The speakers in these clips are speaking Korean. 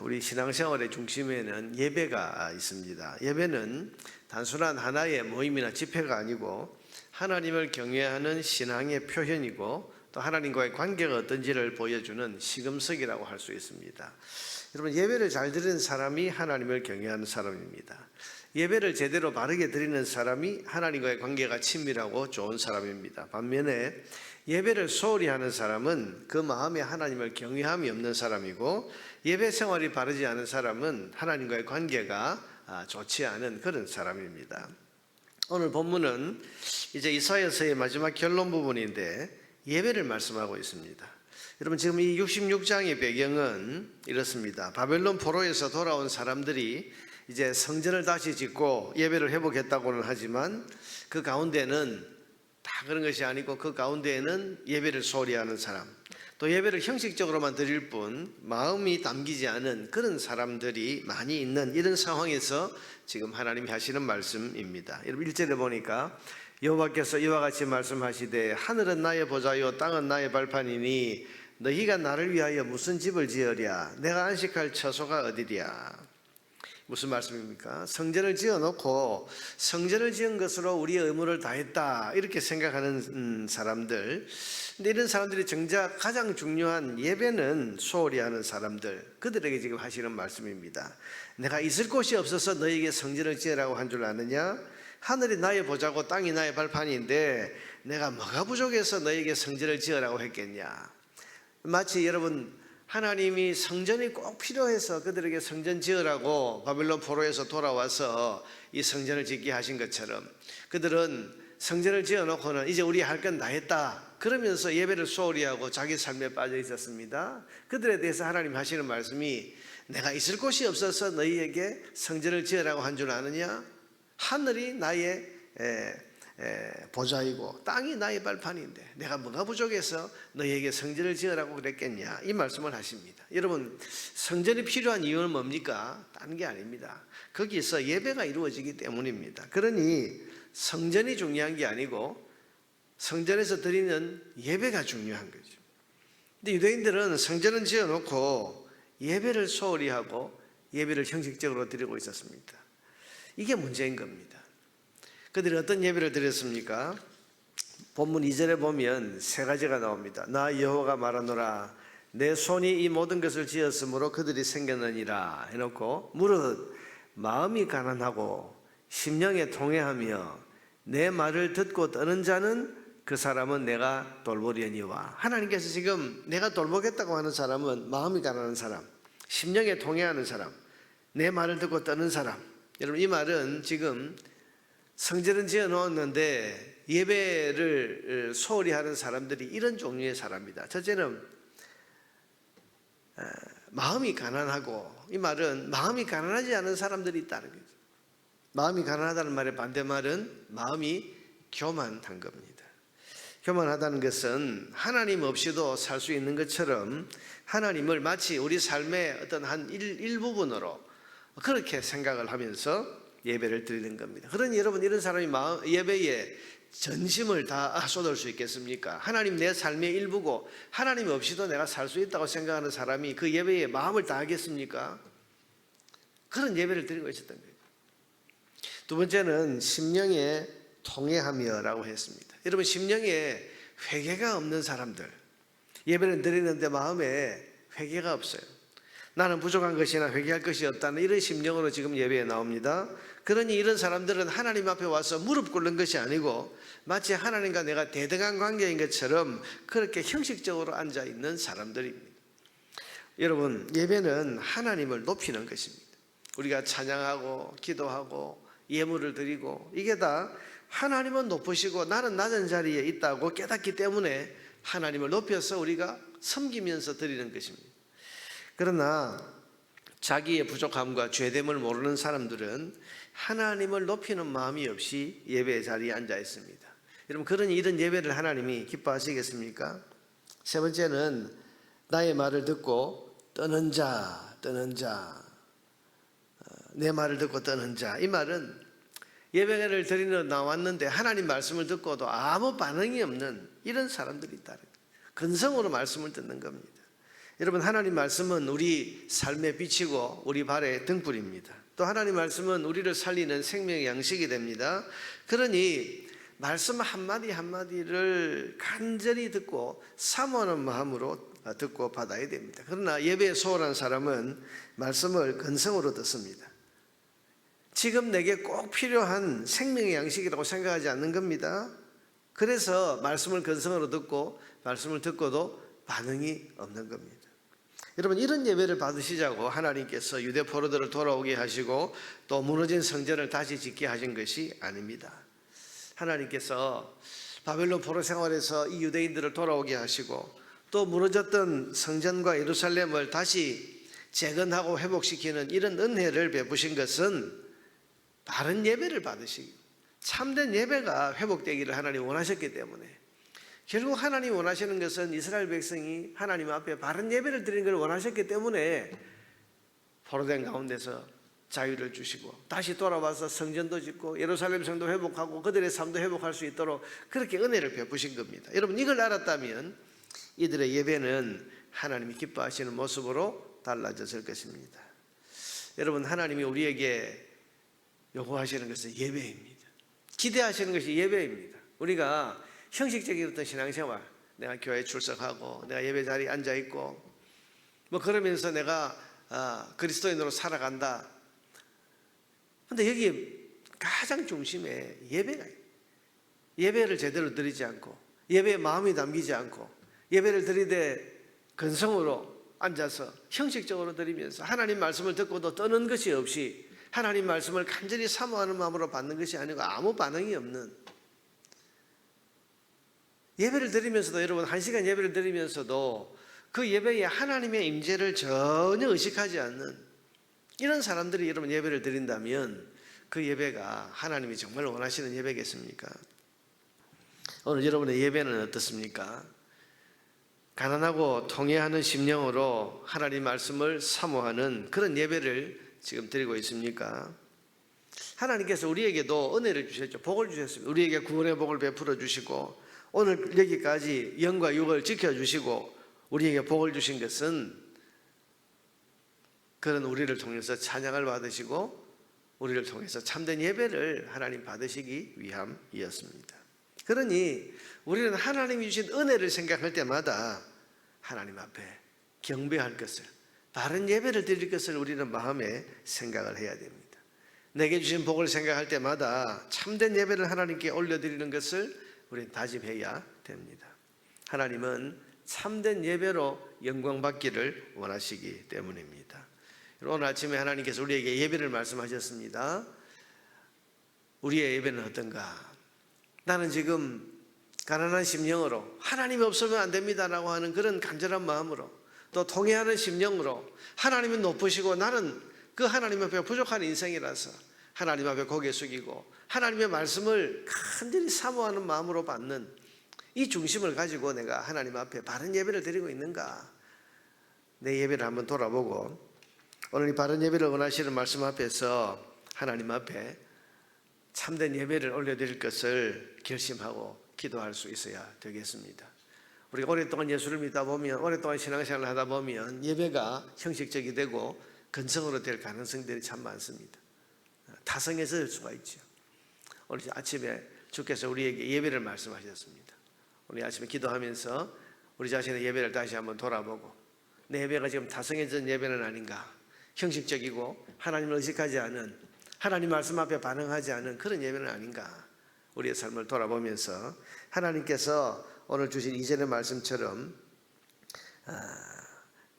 우리 신앙생활의 중심에는 예배가 있습니다. 예배는 단순한 하나의 모임이나 집회가 아니고 하나님을 경외하는 신앙의 표현이고 또 하나님과의 관계가 어떤지를 보여주는 시금석이라고 할 수 있습니다. 여러분 예배를 잘 드리는 사람이 하나님을 경외하는 사람입니다. 예배를 제대로 바르게 드리는 사람이 하나님과의 관계가 친밀하고 좋은 사람입니다. 반면에 예배를 소홀히 하는 사람은 그 마음에 하나님을 경외함이 없는 사람이고 예배 생활이 바르지 않은 사람은 하나님과의 관계가 아, 좋지 않은 그런 사람입니다. 오늘 본문은 이제 이사야서의 마지막 결론 부분인데 예배를 말씀하고 있습니다. 여러분 지금 이 66장의 배경은 이렇습니다. 바벨론 포로에서 돌아온 사람들이 이제 성전을 다시 짓고 예배를 회복했다고는 하지만 그 가운데는 다 그런 것이 아니고 그 가운데에는 예배를 소홀히 하는 사람 또 예배를 형식적으로만 드릴 뿐 마음이 담기지 않은 그런 사람들이 많이 있는 이런 상황에서 지금 하나님이 하시는 말씀입니다. 여러분 1절에 보니까 여호와께서 이와 같이 말씀하시되 하늘은 나의 보좌요 땅은 나의 발판이니 너희가 나를 위하여 무슨 집을 지으랴? 내가 안식할 처소가 어디랴? 무슨 말씀입니까? 성전을 지어 놓고 성전을 지은 것으로 우리의 의무를 다했다 이렇게 생각하는 음, 사람들 근데 이런 사람들이 정작 가장 중요한 예배는 소홀히 하는 사람들 그들에게 지금 하시는 말씀입니다. 내가 있을 곳이 없어서 너에게 성전을 지으라고 한 줄 아느냐? 하늘이 나의 보자고 땅이 나의 발판인데 내가 뭐가 부족해서 너에게 성전을 지으라고 했겠냐? 마치 여러분 하나님이 성전이 꼭 필요해서 그들에게 성전 지으라고 바벨론 포로에서 돌아와서 이 성전을 짓게 하신 것처럼 그들은 성전을 지어 놓고는 이제 우리 할 건 다 했다. 그러면서 예배를 소홀히 하고 자기 삶에 빠져 있었습니다. 그들에 대해서 하나님 하시는 말씀이 내가 있을 곳이 없어서 너희에게 성전을 지으라고 한 줄 아느냐? 하늘이 나의 에, 에, 보좌이고 땅이 나의 발판인데 내가 뭐가 부족해서 너희에게 성전을 지으라고 그랬겠냐 이 말씀을 하십니다. 여러분 성전이 필요한 이유는 뭡니까? 다른 게 아닙니다. 거기서 예배가 이루어지기 때문입니다. 그러니 성전이 중요한 게 아니고 성전에서 드리는 예배가 중요한 거죠. 근데 유대인들은 성전은 지어놓고 예배를 소홀히 하고 예배를 형식적으로 드리고 있었습니다. 이게 문제인 겁니다. 그들이 어떤 예배를 드렸습니까? 본문 2절에 보면 세 가지가 나옵니다. 나 여호와가 말하노라 내 손이 이 모든 것을 지었으므로 그들이 생겼느니라 해놓고 무릇 마음이 가난하고 심령에 통해하며 내 말을 듣고 떠는 자는 그 사람은 내가 돌보려니와 하나님께서 지금 내가 돌보겠다고 하는 사람은 마음이 가난한 사람 심령에 통해하는 사람 내 말을 듣고 떠는 사람 여러분 이 말은 지금 성전은 지어 놓았는데 예배를 소홀히 하는 사람들이 이런 종류의 사람이다. 첫째는 어, 마음이 가난하고 이 말은 마음이 가난하지 않은 사람들이 있다는 거죠. 마음이 가난하다는 말의 반대말은 마음이 교만한 겁니다. 교만하다는 것은 하나님 없이도 살 수 있는 것처럼 하나님을 마치 우리 삶의 어떤 한 일, 일부분으로 그렇게 생각을 하면서 예배를 드리는 겁니다. 그러니 여러분 이런 사람이 마음, 예배에 전심을 다 쏟을 수 있겠습니까? 하나님 내 삶의 일부고 하나님 없이도 내가 살 수 있다고 생각하는 사람이 그 예배에 마음을 다하겠습니까? 그런 예배를 드리고 있었던 거예요. 두 번째는 심령에 통해하며라고 했습니다. 여러분 심령에 회개가 없는 사람들 예배를 드리는데 마음에 회개가 없어요. 나는 부족한 것이나 회개할 것이 없다는 이런 심령으로 지금 예배에 나옵니다. 그러니 이런 사람들은 하나님 앞에 와서 무릎 꿇는 것이 아니고 마치 하나님과 내가 대등한 관계인 것처럼 그렇게 형식적으로 앉아 있는 사람들입니다. 여러분, 예배는 하나님을 높이는 것입니다. 우리가 찬양하고 기도하고 예물을 드리고 이게 다 하나님은 높으시고 나는 낮은 자리에 있다고 깨닫기 때문에 하나님을 높여서 우리가 섬기면서 드리는 것입니다. 그러나 자기의 부족함과 죄됨을 모르는 사람들은 하나님을 높이는 마음이 없이 예배 자리에 앉아 있습니다. 여러분 그런 이런 예배를 하나님이 기뻐하시겠습니까? 세 번째는 나의 말을 듣고 떠는 자, 떠는 자, 어, 내 말을 듣고 떠는 자. 이 말은 예배를 드리러 나왔는데 하나님 말씀을 듣고도 아무 반응이 없는 이런 사람들이 있다. 근성으로 말씀을 듣는 겁니다. 여러분 하나님 말씀은 우리 삶의 빛이고 우리 발의 등불입니다. 또 하나님 말씀은 우리를 살리는 생명의 양식이 됩니다. 그러니 말씀 한마디 한마디를 간절히 듣고 사모하는 마음으로 듣고 받아야 됩니다. 그러나 예배에 소홀한 사람은 말씀을 근성으로 듣습니다. 지금 내게 꼭 필요한 생명의 양식이라고 생각하지 않는 겁니다. 그래서 말씀을 근성으로 듣고 말씀을 듣고도 반응이 없는 겁니다. 여러분 이런 예배를 받으시자고 하나님께서 유대 포로들을 돌아오게 하시고 또 무너진 성전을 다시 짓게 하신 것이 아닙니다. 하나님께서 바벨론 포로 생활에서 이 유대인들을 돌아오게 하시고 또 무너졌던 성전과 예루살렘을 다시 재건하고 회복시키는 이런 은혜를 베푸신 것은 바른 예배를 받으시고 참된 예배가 회복되기를 하나님 원하셨기 때문에 결국 하나님 원하시는 것은 이스라엘 백성이 하나님 앞에 바른 예배를 드리는 걸 원하셨기 때문에 포로된 가운데서 자유를 주시고 다시 돌아와서 성전도 짓고 예루살렘 성도 회복하고 그들의 삶도 회복할 수 있도록 그렇게 은혜를 베푸신 겁니다. 여러분 이걸 알았다면 이들의 예배는 하나님이 기뻐하시는 모습으로 달라졌을 것입니다. 여러분 하나님이 우리에게 요구하시는 것은 예배입니다. 기대하시는 것이 예배입니다. 우리가 형식적인 어떤 신앙생활, 내가 교회 출석하고 내가 예배 자리에 앉아 있고 뭐 그러면서 내가 아, 그리스도인으로 살아간다. 근데 여기 가장 중심에 예배가. 예배를 제대로 드리지 않고 예배에 마음이 담기지 않고 예배를 드리되 근성으로 앉아서 형식적으로 드리면서 하나님 말씀을 듣고도 떠는 것이 없이 하나님 말씀을 간절히 사모하는 마음으로 받는 것이 아니고 아무 반응이 없는 예배를 드리면서도 여러분 한 시간 예배를 드리면서도 그 예배에 하나님의 임재를 전혀 의식하지 않는 이런 사람들이 여러분 예배를 드린다면 그 예배가 하나님이 정말 원하시는 예배겠습니까? 오늘 여러분의 예배는 어떻습니까? 가난하고 통회하는 심령으로 하나님 말씀을 사모하는 그런 예배를 지금 드리고 있습니까? 하나님께서 우리에게도 은혜를 주셨죠. 복을 주셨습니다. 우리에게 구원의 복을 베풀어 주시고 오늘 여기까지 영과 육을 지켜 주시고 우리에게 복을 주신 것은 그런 우리를 통해서 찬양을 받으시고 우리를 통해서 참된 예배를 하나님 받으시기 위함이었습니다. 그러니 우리는 하나님이 주신 은혜를 생각할 때마다 하나님 앞에 경배할 것을 바른 예배를 드릴 것을 우리는 마음에 생각을 해야 됩니다. 내게 주신 복을 생각할 때마다 참된 예배를 하나님께 올려드리는 것을 우리는 다짐해야 됩니다. 하나님은 참된 예배로 영광 받기를 원하시기 때문입니다. 오늘 아침에 하나님께서 우리에게 예배를 말씀하셨습니다. 우리의 예배는 어떤가? 나는 지금 가난한 심령으로 하나님이 없으면 안 됩니다라고 하는 그런 간절한 마음으로 또 통회하는 심령으로 하나님이 높으시고 나는 그 하나님 앞에 부족한 인생이라서 하나님 앞에 고개 숙이고 하나님의 말씀을 간절히 사모하는 마음으로 받는 이 중심을 가지고 내가 하나님 앞에 바른 예배를 드리고 있는가 내 예배를 한번 돌아보고 오늘 이 바른 예배를 원하시는 말씀 앞에서 하나님 앞에 참된 예배를 올려드릴 것을 결심하고 기도할 수 있어야 되겠습니다. 우리가 오랫동안 예수를 믿다 보면 오랫동안 신앙생활을 하다 보면 예배가 형식적이 되고 근성으로 될 가능성들이 참 많습니다. 타성해질 수가 있죠. 오늘 아침에 주께서 우리에게 예배를 말씀하셨습니다. 우리 아침에 기도하면서 우리 자신의 예배를 다시 한번 돌아보고 내 예배가 지금 타성해진 예배는 아닌가 형식적이고 하나님을 의식하지 않은 하나님 말씀 앞에 반응하지 않은 그런 예배는 아닌가 우리의 삶을 돌아보면서 하나님께서 오늘 주신 이전의 말씀처럼 아,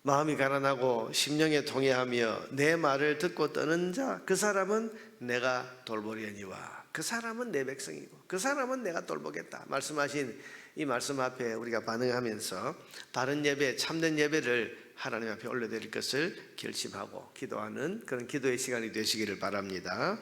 마음이 가난하고 심령에 통해하며 내 말을 듣고 떠는 자 그 사람은 내가 돌보려니와 그 사람은 내 백성이고 그 사람은 내가 돌보겠다 말씀하신 이 말씀 앞에 우리가 반응하면서 바른 예배 참된 예배를 하나님 앞에 올려드릴 것을 결심하고 기도하는 그런 기도의 시간이 되시기를 바랍니다.